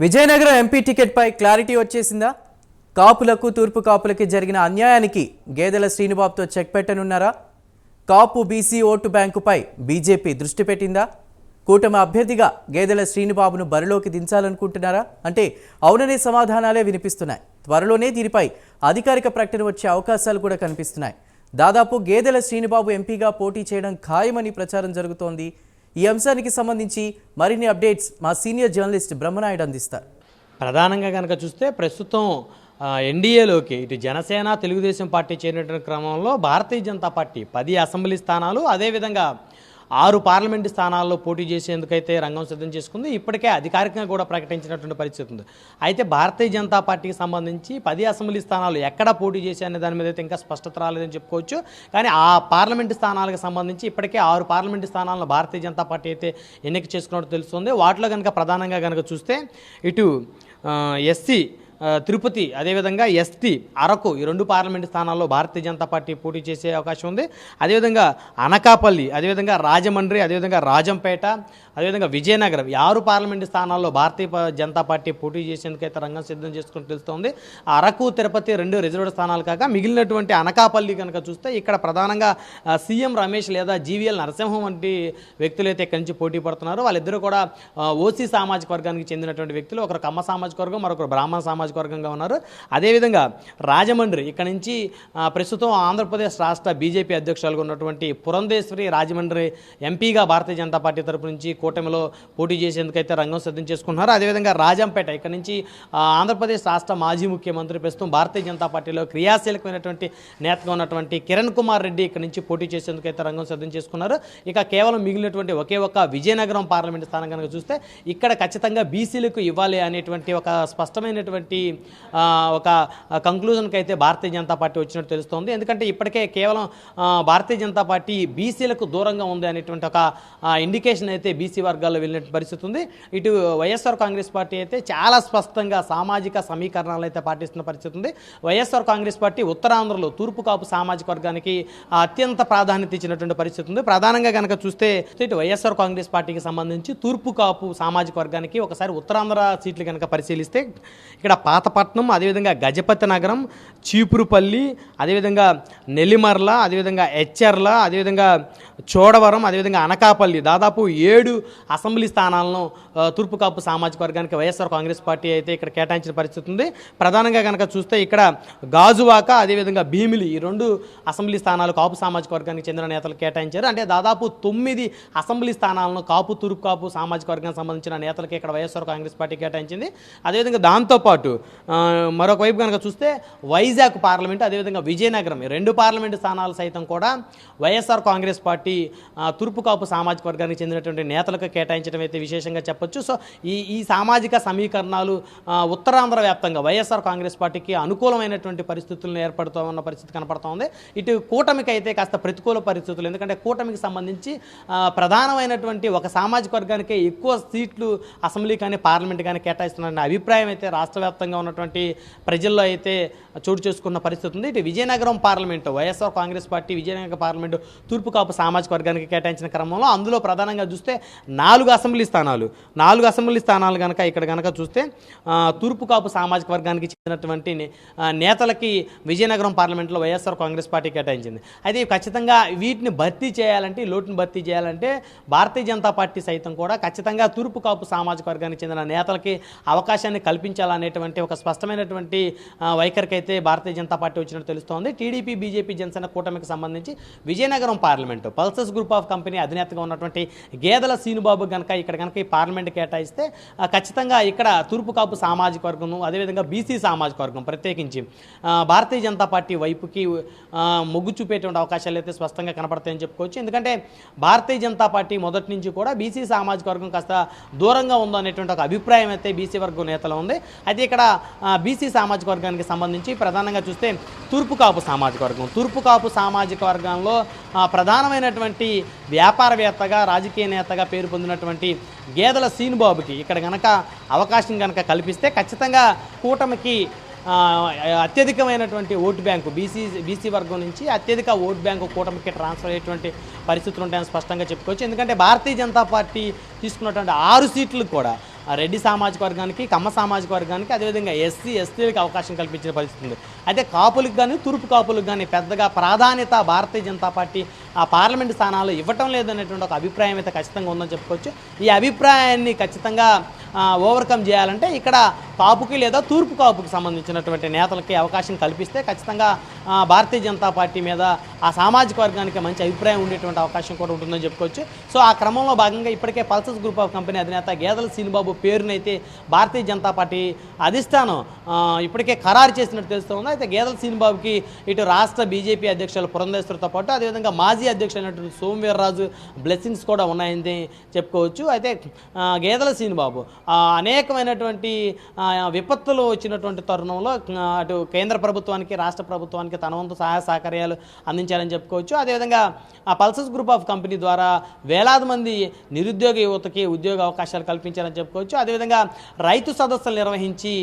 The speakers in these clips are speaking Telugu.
విజయనగరం ఎంపీ టికెట్పై క్లారిటీ వచ్చేసిందా? కాపులకు తూర్పు కాపులకి జరిగిన అన్యాయానికి గేదెల శ్రీనుబాబుతో చెక్ పెట్టనున్నారా? కాపు బీసీ ఓటు బ్యాంకుపై బీజేపీ దృష్టి పెట్టిందా? కూటమి అభ్యర్థిగా గేదెల శ్రీనుబాబును బరిలోకి దించాలనుకుంటున్నారా? అంటే అవుననే సమాధానాలే వినిపిస్తున్నాయి. త్వరలోనే దీనిపై అధికారిక ప్రకటన వచ్చే అవకాశాలు కూడా కనిపిస్తున్నాయి. దాదాపు గేదెల శ్రీనుబాబు ఎంపీగా పోటీ చేయడం ఖాయమని ప్రచారం జరుగుతోంది. ఈ అంశానికి సంబంధించి మరిన్ని అప్డేట్స్ మా సీనియర్ జర్నలిస్ట్ బ్రహ్మనాయుడు అందిస్తారు. ప్రధానంగా కనుక చూస్తే ప్రస్తుతం ఎన్డీఏలోకి ఇటు జనసేన తెలుగుదేశం పార్టీ చేరినటువంటి క్రమంలో భారతీయ జనతా పార్టీ పది అసెంబ్లీ స్థానాలు అదేవిధంగా ఆరు పార్లమెంటు స్థానాల్లో పోటీ చేసేందుకైతే రంగం సిద్ధం చేసుకుంది. ఇప్పటికే అధికారికంగా కూడా ప్రకటించినటువంటి పరిస్థితి ఉంది. అయితే భారతీయ జనతా పార్టీకి సంబంధించి పది అసెంబ్లీ స్థానాలు ఎక్కడ పోటీ చేసే అనే దాని మీద అయితే ఇంకా స్పష్టత రాలేదని చెప్పుకోవచ్చు. కానీ ఆ పార్లమెంటు స్థానాలకు సంబంధించి ఇప్పటికే ఆరు పార్లమెంటు స్థానాలను భారతీయ జనతా పార్టీ అయితే ఎన్నిక చేసుకున్నట్టు తెలుస్తుంది. వాటిలో కనుక ప్రధానంగా కనుక చూస్తే ఇటు ఎస్సీ తిరుపతి అదేవిధంగా ఎస్టీ అరకు ఈ రెండు పార్లమెంటు స్థానాల్లో భారతీయ జనతా పార్టీ పోటీ చేసే అవకాశం ఉంది. అదేవిధంగా అనకాపల్లి అదేవిధంగా రాజమండ్రి అదేవిధంగా రాజంపేట అదేవిధంగా విజయనగరం ఈ ఆరు పార్లమెంటు స్థానాల్లో భారతీయ జనతా పార్టీ పోటీ చేసేందుకైతే రంగం సిద్ధం చేసుకుని తెలుస్తోంది. అరకు తిరుపతి రెండు రిజర్వ్డ్ స్థానాలు కాక మిగిలినటువంటి అనకాపల్లి కనుక చూస్తే ఇక్కడ ప్రధానంగా సీఎం రమేష్ లేదా జీవీఎల్ నరసింహం వంటి వ్యక్తులు అయితే ఇక్కడి నుంచి పోటీ పడుతున్నారు. వాళ్ళిద్దరూ కూడా ఓసీ సామాజిక వర్గానికి చెందినటువంటి వ్యక్తులు. ఒకరు కమ్మ సామాజిక వర్గం మరొకరు బ్రాహ్మణ సామాజిక వర్గంగా ఉన్నారు. అదేవిధంగా రాజమండ్రి ఇక్కడ నుంచి ప్రస్తుతం ఆంధ్రప్రదేశ్ రాష్ట్ర బీజేపీ అధ్యక్షులుగా ఉన్నటువంటి పురంధేశ్వరి రాజమండ్రి ఎంపీగా భారతీయ జనతా పార్టీ తరపు నుంచి కూటమిలో పోటీ చేసేందుకైతే రంగం సిద్ధం చేసుకున్నారు అదేవిధంగా రాజంపేట ఇక్కడ నుంచి ఆంధ్రప్రదేశ్ రాష్ట్ర మాజీ ముఖ్యమంత్రి ప్రస్తుతం భారతీయ జనతా పార్టీలో క్రియాశీలకమైనటువంటి నేతగా ఉన్నటువంటి కిరణ్ కుమార్ రెడ్డి ఇక్కడ నుంచి పోటీ చేసేందుకైతే రంగం సిద్ధం చేసుకున్నారు. ఇక కేవలం మిగిలినటువంటి ఒకే ఒక విజయనగరం పార్లమెంట్ స్థానం కనుక చూస్తే ఇక్కడ ఖచ్చితంగా బీసీలకు ఇవ్వాలి అనేటువంటి ఒక స్పష్టమైనటువంటి చెప్పి ఒక కంక్లూజన్కి అయితే భారతీయ జనతా పార్టీ వచ్చినట్టు తెలుస్తోంది. ఎందుకంటే ఇప్పటికే కేవలం భారతీయ జనతా పార్టీ బీసీలకు దూరంగా ఉంది అనేటువంటి ఒక ఇండికేషన్ అయితే బీసీ వర్గాల్లో వెళ్ళిన పరిస్థితి ఉంది. ఇటు వైఎస్ఆర్ కాంగ్రెస్ పార్టీ అయితే చాలా స్పష్టంగా సామాజిక సమీకరణాలు అయితే పాటిస్తున్న పరిస్థితి ఉంది. వైఎస్ఆర్ కాంగ్రెస్ పార్టీ ఉత్తరాంధ్రలో తూర్పు కాపు సామాజిక వర్గానికి అత్యంత ప్రాధాన్యత ఇచ్చినటువంటి పరిస్థితి ఉంది. ప్రధానంగా కనుక చూస్తే ఇటు వైఎస్ఆర్ కాంగ్రెస్ పార్టీకి సంబంధించి తూర్పు కాపు సామాజిక వర్గానికి ఒకసారి ఉత్తరాంధ్ర సీట్లు కనుక పరిశీలిస్తే ఇక్కడ పాతపట్నం అదేవిధంగా గజపతి నగరం చీపురుపల్లి అదేవిధంగా నెల్లిమర్ల అదేవిధంగా హెచ్ఎర్ల అదేవిధంగా చోడవరం అదేవిధంగా అనకాపల్లి. దాదాపు ఏడు అసెంబ్లీ స్థానాలను తూర్పు కాపు సామాజిక వర్గానికి వైఎస్ఆర్ కాంగ్రెస్ పార్టీ అయితే ఇక్కడ కేటాయించిన పరిస్థితి ఉంది. ప్రధానంగా కనుక చూస్తే ఇక్కడ గాజువాక అదేవిధంగా భీమిలి ఈ రెండు అసెంబ్లీ స్థానాలు కాపు సామాజిక వర్గానికి చెందిన నేతలు కేటాయించారు. అంటే దాదాపు తొమ్మిది అసెంబ్లీ స్థానాలను కాపు తూర్పు కాపు సామాజిక వర్గానికి సంబంధించిన నేతలకి ఇక్కడ వైఎస్ఆర్ కాంగ్రెస్ పార్టీ కేటాయించింది. అదేవిధంగా దాంతోపాటు మరొక వైపు కనుక చూస్తే వైజాగ్ పార్లమెంటు అదేవిధంగా విజయనగరం రెండు పార్లమెంటు స్థానాలు సైతం కూడా వైఎస్ఆర్ కాంగ్రెస్ పార్టీ పార్టీ తూర్పు కాపు సామాజిక వర్గానికి చెందినటువంటి నేతలకు కేటాయించడం అయితే విశేషంగా చెప్పొచ్చు. సో ఈ ఈ సామాజిక సమీకరణాలు ఉత్తరాంధ్ర వ్యాప్తంగా వైఎస్ఆర్ కాంగ్రెస్ పార్టీకి అనుకూలమైనటువంటి పరిస్థితులను ఏర్పడుతూ ఉన్న పరిస్థితి కనపడుతూ ఉంది. ఇటు కూటమికి అయితే కాస్త ప్రతికూల పరిస్థితులు ఎందుకంటే కూటమికి సంబంధించి ప్రధానమైనటువంటి ఒక సామాజిక వర్గానికే ఎక్కువ సీట్లు అసెంబ్లీ కానీ పార్లమెంట్ కానీ కేటాయిస్తున్నారనే అభిప్రాయం అయితే రాష్ట్ర వ్యాప్తంగా ఉన్నటువంటి ప్రజల్లో అయితే చోటు చేసుకున్న పరిస్థితి ఉంది. ఇటు Vizianagaram parliament YSR Congress party Vizianagaram parliament తూర్పు కాపు సామాజిక వర్గానికి కేటాయించిన క్రమంలో అందులో ప్రధానంగా చూస్తే నాలుగు అసెంబ్లీ స్థానాలు. నాలుగు అసెంబ్లీ స్థానాలు కనుక ఇక్కడ కనుక చూస్తే తూర్పుకాపు తూర్పు కాపు సామాజిక వర్గానికి చెందినటువంటి నేతలకి విజయనగరం పార్లమెంట్లో వైఎస్ఆర్ కాంగ్రెస్ పార్టీ కేటాయించింది. అయితే ఖచ్చితంగా వీటిని భర్తీ చేయాలంటే లోటును లోటుని భర్తీ చేయాలంటే భారతీయ జనతా పార్టీ సైతం కూడా ఖచ్చితంగా తూర్పు కాపు సామాజిక వర్గానికి చెందిన నేతలకి అవకాశాన్ని కల్పించాలనేటువంటి ఒక స్పష్టమైనటువంటి వైఖరికి అయితే భారతీయ జనతా పార్టీ వచ్చినట్టు తెలుస్తోంది. టీడీపీ బీజేపీ జనసేన కూటమికి సంబంధించి Vizianagaram parliament Pulsus group of company అధినేతగా ఉన్నటువంటి గేదెల సీనుబాబు కనుక ఇక్కడ కనుక ఈ పార్లమెంట్ కేటాయిస్తే ఖచ్చితంగా ఇక్కడ తూర్పు కాపు సామాజిక వర్గం అదేవిధంగా బీసీ సామాజిక వర్గం ప్రత్యేకించి భారతీయ జనతా పార్టీ వైపుకి మొగ్గు చూపేటువంటి అవకాశాలు అయితే స్పష్టంగా కనపడతాయని చెప్పుకోవచ్చు. ఎందుకంటే భారతీయ జనతా పార్టీ మొదటి నుంచి కూడా బీసీ సామాజిక వర్గం కాస్త దూరంగా ఉందో అనేటువంటి ఒక అభిప్రాయం అయితే బీసీ వర్గం నేతలో ఉంది. అయితే ఇక్కడ బీసీ సామాజిక వర్గానికి సంబంధించి ప్రధానంగా చూస్తే తూర్పు కాపు సామాజిక వర్గం. తూర్పు కాపు సామాజిక వర్గంలో ప్రధానమైనటువంటి వ్యాపారవేత్తగా రాజకీయ నేతగా పేరు పొందినటువంటి గేదెల సీనుబాబుకి ఇక్కడ గనక అవకాశం కనుక కల్పిస్తే ఖచ్చితంగా కూటమికి అత్యధికమైనటువంటి ఓటు బ్యాంకు బీసీ బీసీ వర్గం నుంచి అత్యధిక ఓటు బ్యాంకు కూటమికి ట్రాన్స్ఫర్ అయ్యేటువంటి పరిస్థితులు ఉంటాయని స్పష్టంగా చెప్పుకోవచ్చు. ఎందుకంటే భారతీయ జనతా పార్టీ తీసుకున్నటువంటి ఆరు సీట్లు కూడా రెడ్డి సామాజిక వర్గానికి కమ్మ సామాజిక వర్గానికి అదేవిధంగా ఎస్సీ ఎస్టీలకు అవకాశం కల్పించిన పరిస్థితి ఉంది. అయితే కాపులకు కానీ తూర్పు కాపులకు కానీ పెద్దగా ప్రాధాన్యత భారతీయ జనతా పార్టీ ఆ పార్లమెంట్ స్థానాలు ఇవ్వటం లేదనేటువంటి ఒక అభిప్రాయం అయితే ఖచ్చితంగా ఉందని చెప్పుకోవచ్చు. ఈ అభిప్రాయాన్ని ఖచ్చితంగా ఓవర్కమ్ చేయాలంటే ఇక్కడ కాపుకి లేదా తూర్పు కాపుకి సంబంధించినటువంటి నేతలకి అవకాశం కల్పిస్తే ఖచ్చితంగా భారతీయ జనతా పార్టీ మీద ఆ సామాజిక వర్గానికి మంచి అభిప్రాయం ఉండేటువంటి అవకాశం కూడా ఉంటుందని చెప్పుకోవచ్చు. సో ఆ క్రమంలో భాగంగా ఇప్పటికే పల్సస్ గ్రూప్ ఆఫ్ కంపెనీ అధినేత గేదల శ్రీనిబాబు పేరునైతే భారతీయ జనతా పార్టీ అధిష్టానం ఇప్పటికే ఖరారు చేసినట్టు తెలుస్తుంది. అయితే గేదల శ్రీనిబాబుకి ఇటు రాష్ట్ర బీజేపీ అధ్యక్షులు పురంధేశ్వరితో పాటు అదేవిధంగా మాజీ అధ్యక్షులైనటువంటి సోమవీర్రాజు బ్లెస్సింగ్స్ కూడా ఉన్నాయని చెప్పుకోవచ్చు. అయితే గేదల శ్రీనిబాబు అనేకమైనటువంటి విపత్తులు వచ్చినటువంటి తరుణంలో అటు కేంద్ర ప్రభుత్వానికి రాష్ట్ర ప్రభుత్వానికి తన వంతు సహాయ సహకార్యాలు అందించారని చెప్పుకోవచ్చు. అదేవిధంగా ఆ పల్సస్ గ్రూప్ ఆఫ్ కంపెనీ ద్వారా వేలాది మంది నిరుద్యోగ యువతకి ఉద్యోగ అవకాశాలు కల్పించారని చెప్పుకోవచ్చు. అదేవిధంగా రైతు సదస్సులు నిర్వహించి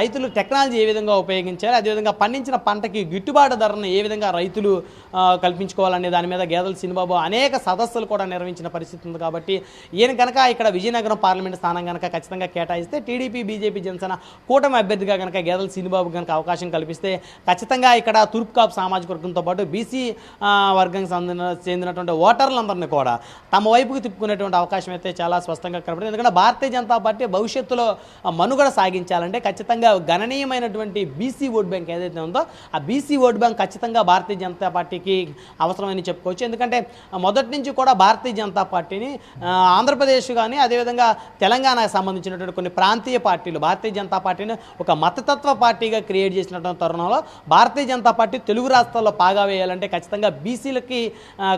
రైతులు టెక్నాలజీ ఏ విధంగా ఉపయోగించారు అదేవిధంగా పండించిన పంటకి గిట్టుబాటు ధరను ఏ విధంగా రైతులు కల్పించుకోవాలనే దాని మీద గేదల సినిబాబు అనేక సదస్సులు కూడా నిర్వహించిన పరిస్థితి ఉంది కాబట్టి ఈయన కనుక ఇక్కడ విజయనగరం పార్లమెంట్ స్థానం కనుక ఖచ్చితంగా కేటాయిస్తే టీడీపీ బీజేపీ జనసేన కూటమి అభ్యర్థిగా కనుక గేదల సినిబాబు కనుక అవకాశం కల్పిస్తే ఖచ్చితంగా ఇక్కడ తూర్పుకాపు సామాజిక వర్గంతో పాటు బీసీ వర్గం చెందిన చెందినటువంటి ఓటర్లందరినీ కూడా తమ వైపుకు తిప్పుకునేటువంటి అవకాశం అయితే చాలా స్పష్టంగా కనబడింది. ఎందుకంటే భారతీయ జనతా పార్టీ భవిష్యత్తులో మనుగడ సాగించాలంటే ఖచ్చితంగా గణనీయమైనటువంటి బీసీ ఓట్ బ్యాంక్ ఏదైతే ఉందో ఆ బీసీ ఓట్ బ్యాంక్ ఖచ్చితంగా భారతీయ జనతా పార్టీకి అవసరమని చెప్పుకోవచ్చు. ఎందుకంటే మొదటి నుంచి కూడా భారతీయ జనతా పార్టీని ఆంధ్రప్రదేశ్ కానీ అదేవిధంగా తెలంగాణ సంబంధించినటువంటి కొన్ని ప్రాంతీయ పార్టీలు భారతీయ జనతా పార్టీని ఒక మతతత్వ పార్టీగా క్రియేట్ చేసినటువంటి తరుణంలో భారతీయ జనతా పార్టీ తెలుగు రాష్ట్రాల్లో పాగా వేయాలంటే ఖచ్చితంగా బీసీలకి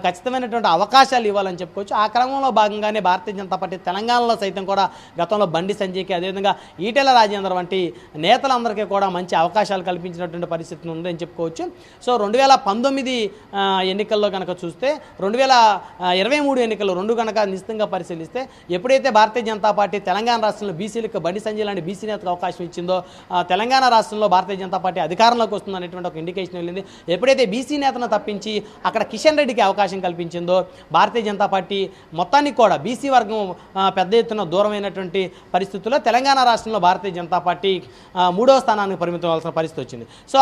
ఖచ్చితమైనటువంటి అవకాశాలు ఇవ్వాలని చెప్పుకోవచ్చు. ఆ క్రమంలో భాగంగానే భారతీయ జనతా పార్టీ తెలంగాణలో సైతం కూడా గతంలో బండి సంజయ్కి అదేవిధంగా ఈటెల రాజేంద్ర వంటి నేతలందరికీ కూడా మంచి అవకాశాలు కల్పించినటువంటి పరిస్థితి ఉందని చెప్పుకోవచ్చు. సో రెండు వేల పంతొమ్మిది ఎన్నికల్లో కనుక చూస్తే రెండు వేల ఇరవై మూడు ఎన్నికలు రెండు కనుక నిశ్చితంగా పరిశీలిస్తే ఎప్పుడైతే భారతీయ జనతా పార్టీ తెలంగాణ రాష్ట్రంలో బీసీలకు బండి సంజయ్ లాంటి బీసీ నేతకు అవకాశం ఇచ్చిందో తెలంగాణ రాష్ట్రంలో భారతీయ జనతా పార్టీ అధికారంలోకి వస్తుంది అనేటువంటి ఒక ఇండికేషన్ వెళ్ళింది. ఎప్పుడైతే బీసీ నేతను తప్పించి అక్కడ కిషన్ రెడ్డికి అవకాశం కల్పించిందో భారతీయ జనతా పార్టీ మొత్తానికి కూడా బీసీ వర్గం పెద్ద ఎత్తున దూరమైనటువంటి పరిస్థితుల్లో తెలంగాణ రాష్ట్రంలో భారతీయ జనతా పార్టీ మూడవ స్థానానికి పరిమితం అవ్వాల్సిన పరిస్థితి వచ్చింది. సో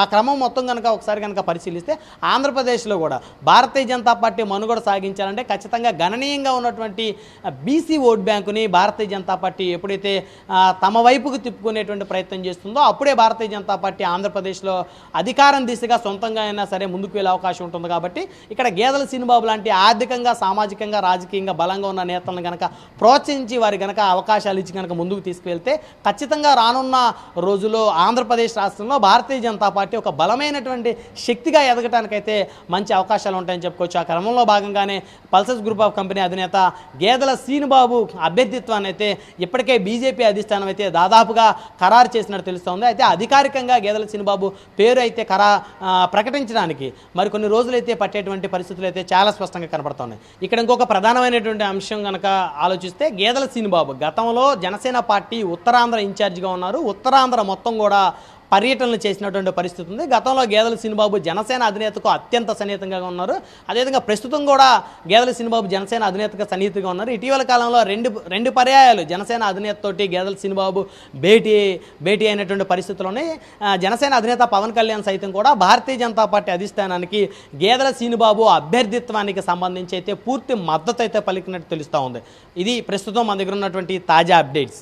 ఆ క్రమం మొత్తం కనుక ఒకసారి కనుక పరిశీలిస్తే ఆంధ్రప్రదేశ్లో కూడా భారతీయ జనతా పార్టీ మనుగడ సాగించాలంటే ఖచ్చితంగా గణనీయంగా ఉన్నటువంటి బీసీ ఓట్ బ్యాంకుని భారతీయ జనతా పార్టీ ఎప్పుడైతే తమ వైపుకు తిప్పుకునేటువంటి ప్రయత్నం చేస్తుందో అప్పుడే భారతీయ జనతా పార్టీ ఆంధ్రప్రదేశ్లో అధికారం దిశగా సొంతంగా అయినా సరే ముందుకు వెళ్ళే అవకాశం ఉంటుంది కాబట్టి ఇక్కడ గేదెల సినిబాబు లాంటి ఆర్థికంగా సామాజికంగా రాజకీయంగా బలంగా ఉన్న నేతలను కనుక ప్రోత్సహించి వారి కనుక అవకాశాలు ఇచ్చి కనుక ముందుకు తీసుకువెళ్తే ఖచ్చితంగా రానున్న రోజుల్లో ఆంధ్రప్రదేశ్ రాష్ట్రంలో భారతీయ జనతా పార్టీ ఒక బలమైనటువంటి శక్తిగా ఎదగటానికైతే మంచి అవకాశాలు ఉంటాయని చెప్పుకోవచ్చు. ఆ క్రమంలో భాగంగానే పల్సస్ గ్రూప్ ఆఫ్ కంపెనీ అధినేత గేదెల సీనుబాబు అభ్యర్థిత్వాన్ని అయితే ఇప్పటికే బీజేపీ అధిష్టానం అయితే దాదాపుగా ఖరారు చేసినట్టు తెలుస్తోంది. అయితే అధికారికంగా గేదెల సీనుబాబు పేరు అయితే ఖరా ప్రకటించడానికి మరికొన్ని రోజులైతే పట్టేటువంటి పరిస్థితులు అయితే చాలా స్పష్టంగా కనబడుతున్నాయి ఇక్కడ ఇంకొక ప్రధానమైనటువంటి అంశం కనుక ఆలోచిస్తే గేదెల సీనుబాబు గతంలో జనసేన పార్టీ ఉత్తరాంధ్ర ఇన్ఛార్జిగా ఉన్నారు. ఉత్తరాంధ్ర మొత్తం కూడా పర్యటనలు చేసినటువంటి పరిస్థితి ఉంది. గతంలో గేదెల సినిబాబు జనసేన అధినేతకు అత్యంత సన్నిహితంగా ఉన్నారు. అదేవిధంగా ప్రస్తుతం కూడా గేదెల సినిబాబు జనసేన అధినేతగా సన్నిహితంగా ఉన్నారు. ఇటీవల కాలంలో రెండు రెండు పర్యాయాలు జనసేన అధినేతతోటి గేదెల సినిబాబు భేటీ భేటీ అయినటువంటి పరిస్థితుల్లోనే జనసేన అధినేత పవన్ కళ్యాణ్ సైతం కూడా భారతీయ జనతా పార్టీ అధిష్టానానికి గేదెల సీనుబాబు అభ్యర్థిత్వానికి సంబంధించి అయితే పూర్తి మద్దతు అయితే పలికినట్టు తెలుస్తూ ఉంది. ఇది ప్రస్తుతం మన దగ్గర ఉన్నటువంటి తాజా అప్డేట్స్.